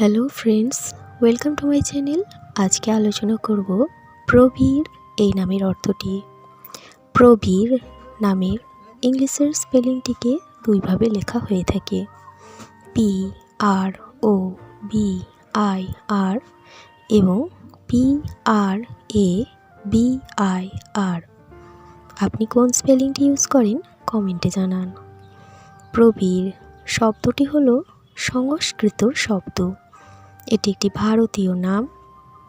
Hello friends welcome to my channel আজকে আলোচনা করব প্রবীর এই নামের অর্থটি। প্রবীর নামের ইংলিশের স্পেলিংটিকে দুইভাবে লেখা হয়ে থাকে। P R O B I R এবং P R A B I R আপনি কোন স্পেলিংটি ইউজ করেন? কমেন্টে জানান। প্রবীর শব্দটি হলো সংস্কৃত শব্দ। এটি একটি ভারতীয় নাম।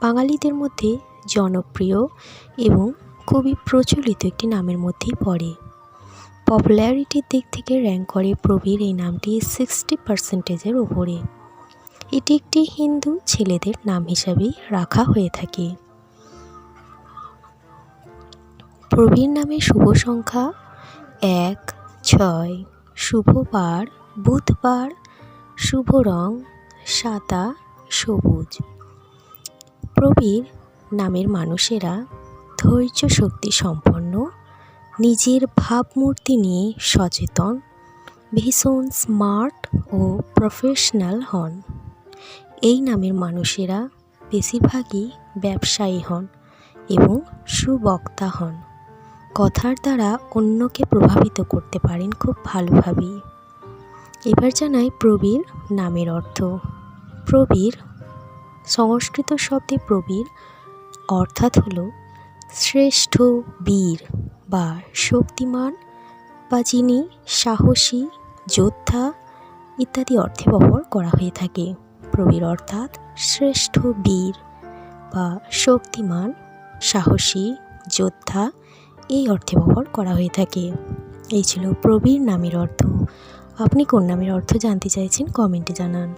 বাঙালিদের মধ্যে জনপ্রিয় এবং খুবই প্রচলিত একটি নামের মধ্যেই পড়ে। পপুলারিটির দিক থেকে র্যাঙ্ক করে প্রবীর এই নামটি সিক্সটি পার্সেন্টেজের ওপরে এটি একটি হিন্দু ছেলেদের নাম হিসাবেই রাখা হয়ে থাকে। প্রবীর নামের শুভ সংখ্যা এক, ছয় শুভবার বুধবার, শুভ রং সাদা সবুজ। প্রবীর নামের মানুষেরা ধৈর্য শক্তি সম্পন্ন, নিজের ভাবমূর্তি নিয়ে সচেতন, ভীষণ স্মার্ট ও প্রফেশনাল হন। এই নামের মানুষেরা বেশিরভাগই ব্যবসায়ী হন এবং সুবক্তা হন। কথার দ্বারা অন্যকে প্রভাবিত করতে পারেন খুব ভালোভাবেই। এবার জানাই প্রবীর নামের অর্থ। প্রবীর, সংস্কৃত শব্দে প্রবীর, অর্থাৎ হল শ্রেষ্ঠ বীর বা শক্তিমান বা যিনি সাহসী, যোদ্ধা ইত্যাদি অর্থে ব্যবহার করা হয়ে থাকে। প্রবীর অর্থাৎ শ্রেষ্ঠ বীর বা শক্তিমান, সাহসী, যোদ্ধা এই অর্থে ব্যবহার করা হয়ে থাকে। এই ছিল প্রবীর নামের অর্থ। আপনি কোন নামের অর্থ জানতে চাইছেন, কমেন্টে জানান।